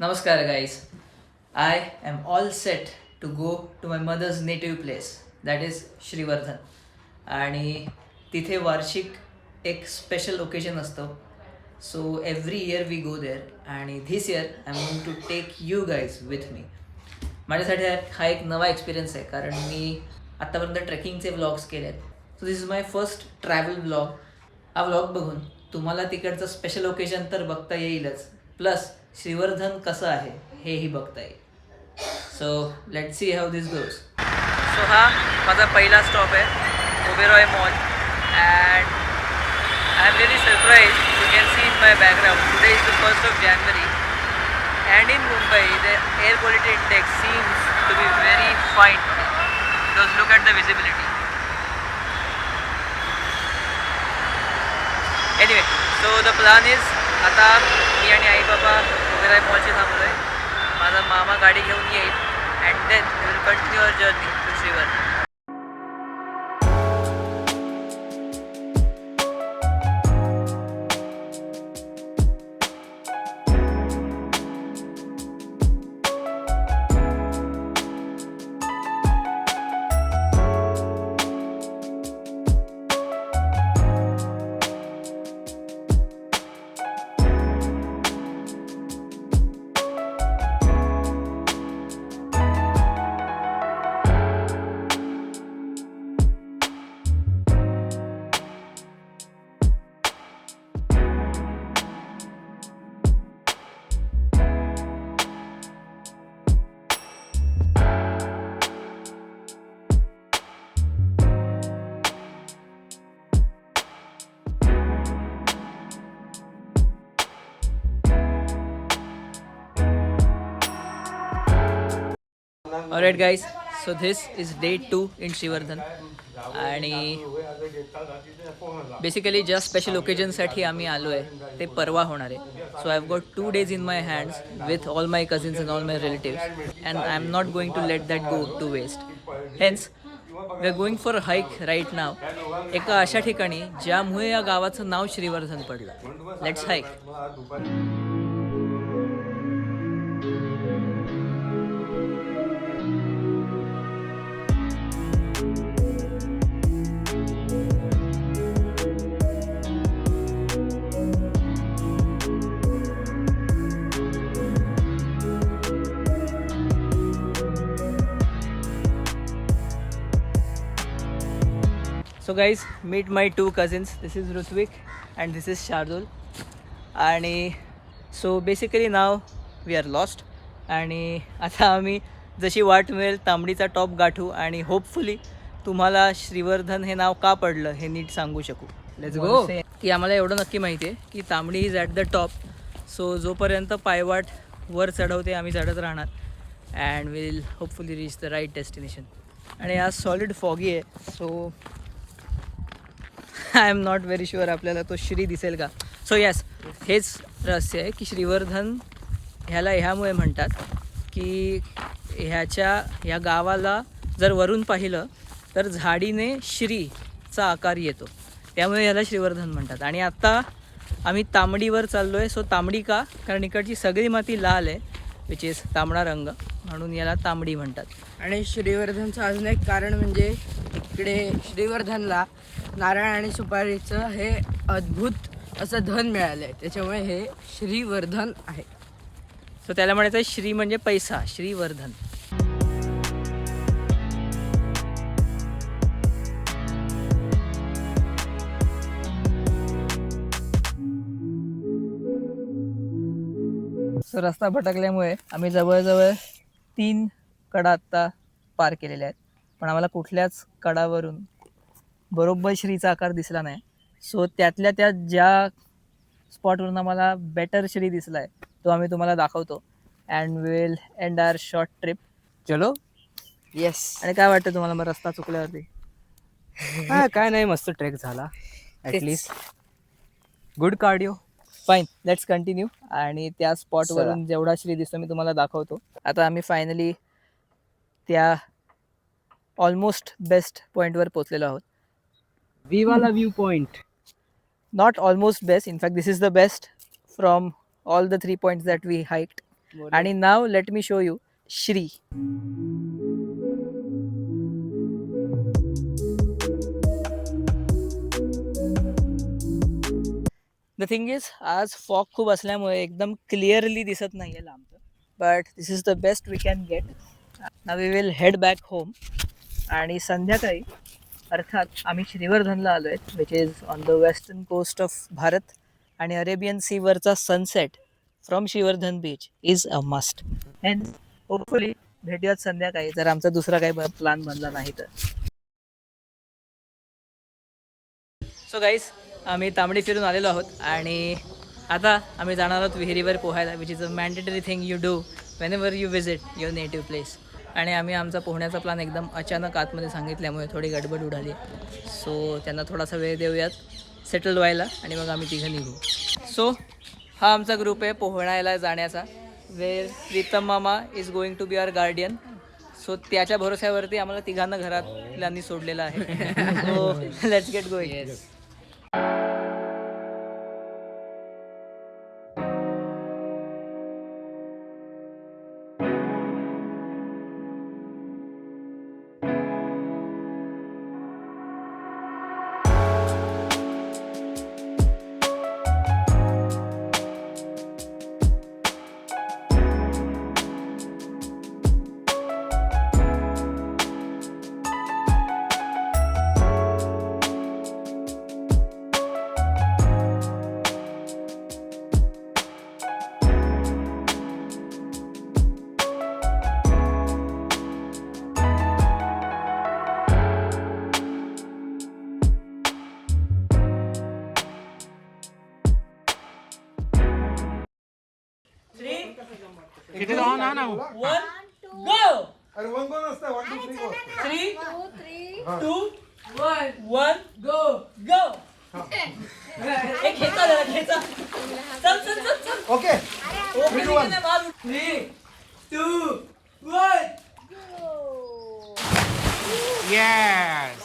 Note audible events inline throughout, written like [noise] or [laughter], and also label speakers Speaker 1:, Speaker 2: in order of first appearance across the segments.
Speaker 1: नमस्कार guys I'm all set to go to my mother's native place that is Shrivardhan आणि तिथे वार्षिक एक स्पेशल ओकेजन असतं. So every year we go there आणि this year I'm going to take you guys with me माझ्यासाठी हा- हा एक नवा एक्सपिरियन्स आहे कारण मी आत्तापर्यंत ट्रेकिंगचे व्लॉग्स केले आहेत so this is my first travel vlog हा व्लॉग बघून तुम्हाला तिकडचं स्पेशल ओकेजन तर बघता येईलच. प्लस श्रीवर्धन कसं आहे हेही बघता येईल so let's see how this goes so हा माझा पहिला स्टॉप आहे Oberoi mall and I'm really surprise you can see in my background today is the first of January and in Mumbai the air quality index seems to be very fine because look at the visibility anyway so the plan is आता मी आणि आई बाबा And then you will continue your journey to Shiva. Alright guys so this is day two in Shrivardhan आणि basically ज्या special ओकेजनसाठी आम्ही आलो आहे ते परवा होणार आहे. So I have got two days in my hands with all my cousins and all my relatives and I am not going to let that go to waste hence we are going for hike right now एका अशा ठिकाणी ज्यामुळे या गावाचं नाव श्रीवर्धन पडलं. Let's hike guys meet my two cousins this is Rutvik and this is Shardul आणि so basically now we are lost आणि आता आम्ही जशी वाट मिळेल तांबडीचा टॉप गाठू आणि होपफुली तुम्हाला श्रीवर्धन हे नाव का पडलं हे नीट सांगू शकू. लेट्स गो की आम्हाला एवढं नक्की माहिती आहे की Tambadi is at the top so जोपर्यंत पायवाट वर चढवते आम्ही चढत राहणार. And will hopefully reach the right destination आणि आज सॉलिड फॉगी आहे. So I am not very sure आपल्याला तो श्री दिसेल का. सो यस हेच रहस्य आहे की श्रीवर्धन ह्याला ह्यामुळे म्हणतात की ह्याच्या ह्या गावाला जर वरून पाहिलं तर झाडीने श्रीचा आकार येतो. त्यामुळे ह्याला श्रीवर्धन म्हणतात. आणि आत्ता आम्ही तांबडीवर चाललो आहे सो तांबडी का? कारण इकडची सगळी माती लाल आहे विच इज तांबडा रंग. म्हणून याला तांबडी म्हणतात.
Speaker 2: आणि श्रीवर्धनचं अजून एक कारण म्हणजे इकडे श्रीवर्धनला नारळ आणि सुपारीचं हे अद्भुत असं धन मिळालं आहे त्याच्यामुळे हे श्रीवर्धन आहे.
Speaker 1: सो त्याला म्हणायचं श्री म्हणजे पैसा श्रीवर्धन. सो रस्ता भटकल्यामुळे आम्ही जवळजवळ तीन कडा आत्ता पार केलेल्या आहेत. पण आम्हाला कुठल्याच कडावरून बरोबर श्रीचा आकार दिसला नाही. सो त्यातल्या त्या ज्या स्पॉटवरून आम्हाला बेटर श्री दिसला आहे तो आम्ही तुम्हाला दाखवतो. And will end our short trip चलो.
Speaker 2: येस
Speaker 1: आणि काय वाटतं तुम्हाला मग रस्ता चुकल्यावरती?
Speaker 3: हा काय नाही मस्त ट्रेक झाला. At least good cardio
Speaker 1: fine let's continue आणि त्या स्पॉटवरून जेवढा श्री दिसतो मी तुम्हाला दाखवतो. आता आम्ही फायनली त्या ऑलमोस्ट बेस्ट पॉईंटवर पोचलेलो आहोत.
Speaker 3: विवाला view point
Speaker 1: not almost best. In fact this is the best from all the three points that we hiked. आणि now let me show you Shri the thing is आज fog खूप असल्यामुळे एकदम clearly दिसत नाही आहे लांबचं but this is the best we can get ना we will head back home आणि संध्याकाळी अर्थात आम्ही श्रीवर्धनला आलो आहेत which is on the western coast of Bharat. आणि Arabian सीवरचा sunset from Shrivardhan beach is a must and hopefully भेटूयात संध्याकाळी जर आमचा दुसरा काही प्लॅन बनला नाही तर. सो गाईस आम्ही तांबडी फिरून आलेलो आहोत आणि आता आम्ही जाणार आहोत विहिरीवर पोहायला which is a mandatory thing you do whenever you visit your native place आणि आम्ही आमचा पोहण्याचा प्लॅन एकदम अचानक आतमध्ये सांगितल्यामुळे थोडी गडबड उडाली. सो त्यांना थोडासा वेळ देऊयात. सेटल व्हायला आणि मग आम्ही तिघं निघू. सो हा आमचा ग्रुप आहे पोहण्याला जाण्याचा वेर प्रीतम मामा is going to be our guardian so त्याच्या भरोश्यावरती आम्हाला तिघांना घरातल्यांनी सोडलेलं आहे. So let's get going go.
Speaker 4: अरे वन दोन असतं वन टू थ्री असतं
Speaker 1: three two one one go go. ए, खेचा जरा, खेचा. चल चल चल चल.
Speaker 4: ओके
Speaker 1: आपणला मस्त
Speaker 4: full yes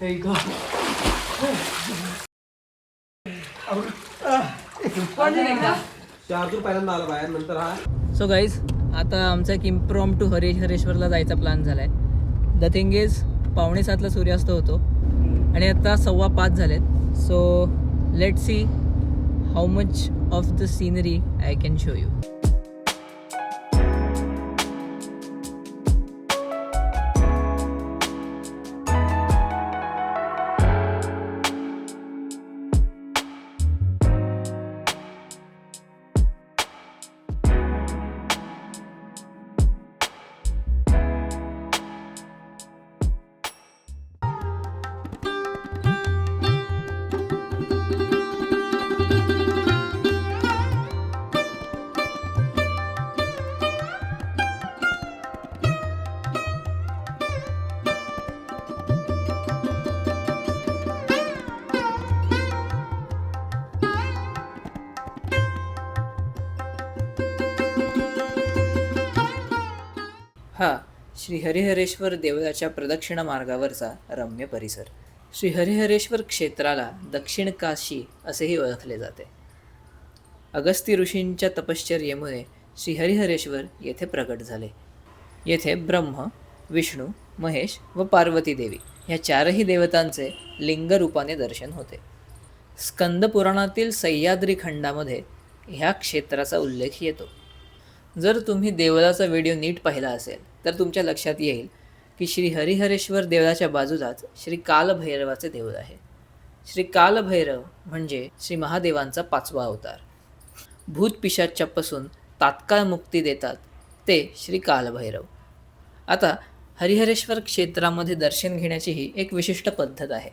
Speaker 1: There you go.
Speaker 5: Shardul पहिल्यांदा आला बाहेर नंतर हा
Speaker 1: सो गाईज आता आमचा एक इम्प्रॉम टू हरेश हरेश्वरला जायचा प्लॅन झाला आहे द थिंग इज पावणे सातला सूर्यास्त होतो. आणि आता सव्वा पाच झालेत. So let see how much of the scenery I can show you Shri Harihareshwar देवळाच्या प्रदक्षिणा मार्गावरचा रम्य परिसर. श्री हरिहरेश्वर क्षेत्राला दक्षिण काशी असेही ओळखले जाते. अगस्ती ऋषींच्या तपश्चर्येमुळे श्री हरिहरेश्वर येथे प्रकट झाले. येथे ब्रह्म विष्णू महेश व पार्वती देवी ह्या चारही देवतांचे लिंगरूपाने दर्शन होते. स्कंद पुराणातील सह्याद्री खंडामध्ये ह्या क्षेत्राचा उल्लेख येतो. जर तुम्ही देवळाचा व्हिडिओ नीट पाहिला असेल तर तुमच्या लक्षात येईल की श्री हरिहरेश्वर देवळाच्या बाजूलाच श्री कालभैरवाचे देऊळ आहे. श्री कालभैरव म्हणजे श्री महादेवांचा पाचवा अवतार. भूत पिशाच्यापासून तात्काळ मुक्ती देतात ते श्री कालभैरव. आता हरिहरेश्वर क्षेत्रामध्ये दर्शन घेण्याची ही एक विशिष्ट पद्धत आहे.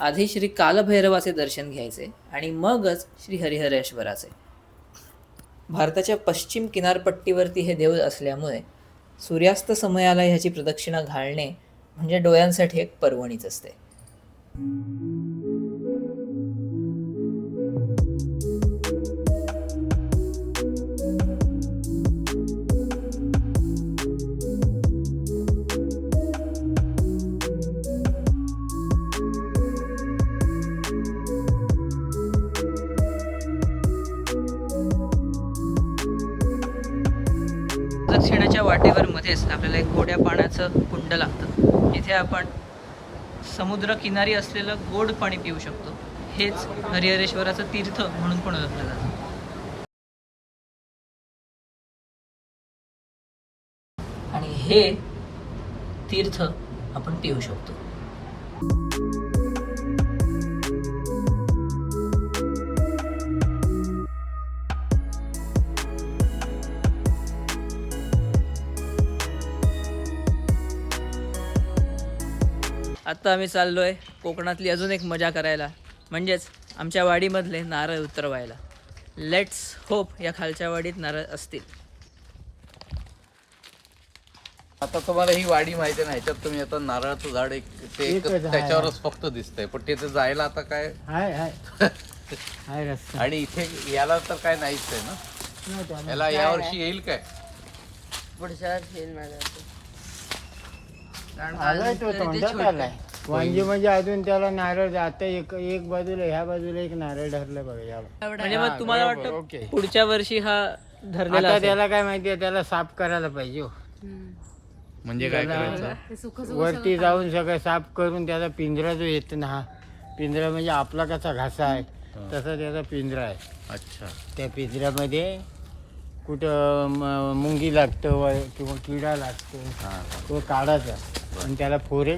Speaker 1: आधी श्री कालभैरवाचे दर्शन घ्यायचे आणि मगच श्री हरिहरेश्वराचे. भारताच्या पश्चिम किनारपट्टीवरती हे देऊळ असल्यामुळे सूर्यास्त समयाला ह्याची प्रदक्षिणा घालणे म्हणजे डोळ्यांसाठी एक पर्वणीच असते. वाटेवर आपल्याला एक गोड्या पाण्याचं कुंड लागतं. इथे आपण समुद्र किनारी असलेलं गोड पाणी पिऊ शकतो. हेच हरिहरेश्वराचं तीर्थ म्हणून पण ओळखलं जातं. आणि हे तीर्थ आपण पिऊ शकतो. आत्ता आम्ही चाललो आहे कोकणातली अजून एक मजा करायला. म्हणजेच आमच्या वाडीमधले नारळ उतरवायला. लेट्स होप या खालच्या वाडीत नारळ असतील.
Speaker 5: आता तुम्हाला ही वाडी माहिती नाही ह्याच्यात तुम्ही आता नारळाचं झाड एक ते एक त्याच्यावरच फक्त दिसतंय. पण तिथे जायला आता काय?
Speaker 3: हाय हाय. [laughs] हाय रस्ता.
Speaker 5: आणि इथे याला तर काय नाहीच आहे ना? याला यावर्षी येईल काय?
Speaker 2: पुढच्या वर्षी येईल माझ्या. कारण
Speaker 6: आलाय
Speaker 2: अजून
Speaker 6: तो
Speaker 2: तरी ते
Speaker 6: तोंडात
Speaker 2: छोटं.
Speaker 6: आलाय वांगी म्हणजे अजून त्याला नारळ आता एक एक बाजूला ह्या बाजूला एक नारळ धरलं बघा या
Speaker 1: म्हणजे मग तुम्हाला
Speaker 6: बरोबर,
Speaker 1: वाटतं
Speaker 6: ओके.
Speaker 1: पुढच्या वर्षी हा धरलेला
Speaker 6: आता
Speaker 1: असेल.
Speaker 6: त्याला काय माहितीये त्याला साफ करायला पाहिजे हो.
Speaker 5: म्हणजे काय करायचं?
Speaker 6: वरती जाऊन सगळं साफ करून त्याचा पिंजरा जो येतो ना हा पिंजरा म्हणजे आपला कसा घासा आहे तसा त्याचा पिंजरा आहे.
Speaker 5: अच्छा.
Speaker 6: त्या पिंजऱ्यामध्ये कुठं म- मुंगी लागतं व- किंवा किडा लागतो तो काढायचा. आणि त्याला फोरे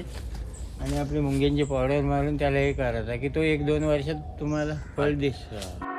Speaker 6: आणि आपली मुंग्यांची पावडर मारून त्याला हे करायचा की तो एक दोन वर्षात तुम्हाला फळ दिसतो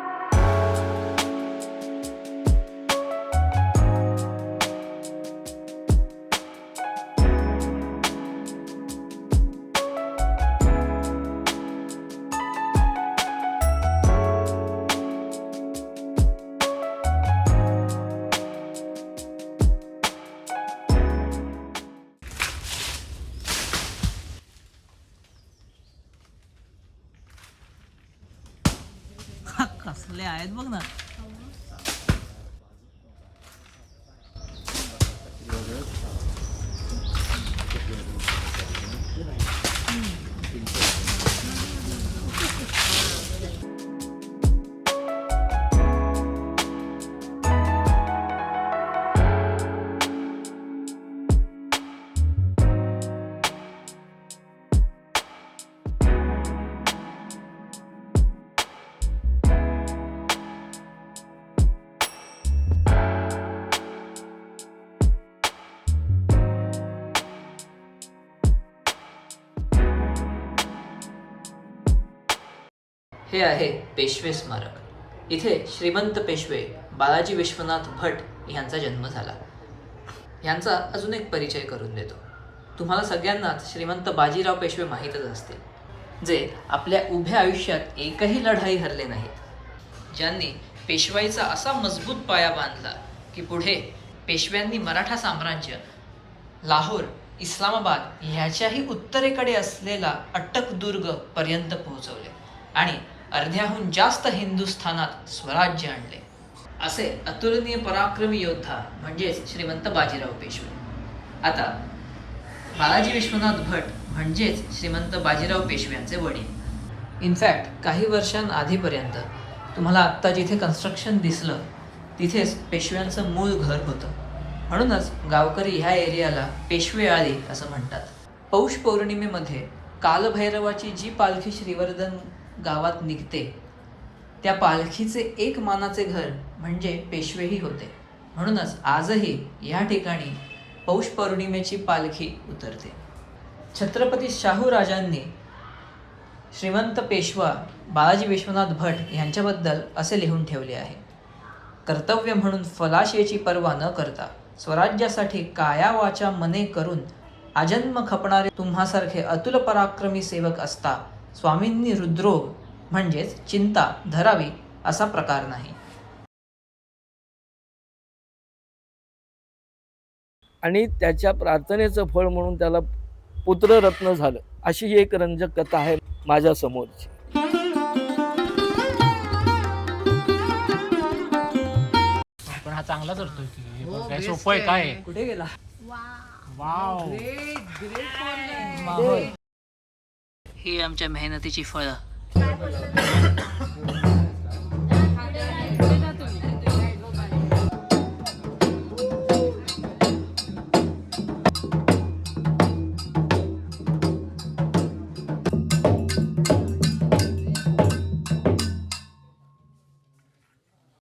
Speaker 1: हे आहे पेशवे स्मारक. इथे श्रीमंत पेशवे बालाजी विश्वनाथ भट यांचा जन्म झाला. यांचा अजून एक परिचय करून देतो. तुम्हाला सगळ्यांनाच श्रीमंत बाजीराव पेशवे माहीतच असतील जे आपल्या उभ्या आयुष्यात एकही लढाई हरले नाहीत. ज्यांनी पेशवाईचा असा मजबूत पाया बांधला की पुढे पेशव्यांनी मराठा साम्राज्य लाहोर इस्लामाबाद ह्याच्याही उत्तरेकडे असलेला अट्टकदुर्ग पर्यंत पोहोचवले आणि अर्ध्याहून जास्त हिंदुस्थानात स्वराज्य आणले. असे अतुलनीय पराक्रमी योद्धा म्हणजेच श्रीमंत बाजीराव पेशवे. आता बालाजी विश्वनाथ भट म्हणजेच श्रीमंत बाजीराव पेशव्यांचे वडील. इनफॅक्ट काही वर्षांआधीपर्यंत तुम्हाला आत्ता जिथे कन्स्ट्रक्शन दिसलं तिथेच पेशव्यांचं मूळ घर होतं. म्हणूनच गावकरी ह्या एरियाला पेशवे आळी असं म्हणतात. पौष पौर्णिमेमध्ये कालभैरवाची जी पालखी श्रीवर्धन गावात निघते. त्या पालखीचे एक मानाचे घर म्हणजे पेशवेही होते. म्हणूनच आजही या ठिकाणी पौष पौर्णिमेची पालखी उतरते. छत्रपती शाहू राजांनी श्रीमंत पेशवा बालाजी विश्वनाथ भट यांच्याबद्दल असे लिहून ठेवले आहे. कर्तव्य म्हणून फलाशेची पर्वा न करता स्वराज्यासाठी काया वाचा मने करून आजन्म खपणारे तुम्हासारखे अतुल पराक्रमी सेवक असता स्वामींनी हृदरोग म्हणजेच चिंता धरावी असा प्रकार नाही.
Speaker 7: आणि त्याच्या प्रार्थनेचं फळ म्हणून त्याला पुत्ररत्न झालं. अशी ही एक रंजक कथा आहे माझ्या समोरची.
Speaker 3: पण हा चांगला करतोय की हे बघ, काय सोपं आहे काय आहे?
Speaker 1: कुठे गेला?
Speaker 3: वाव.
Speaker 1: ही आमच्या मेहनतीची फळं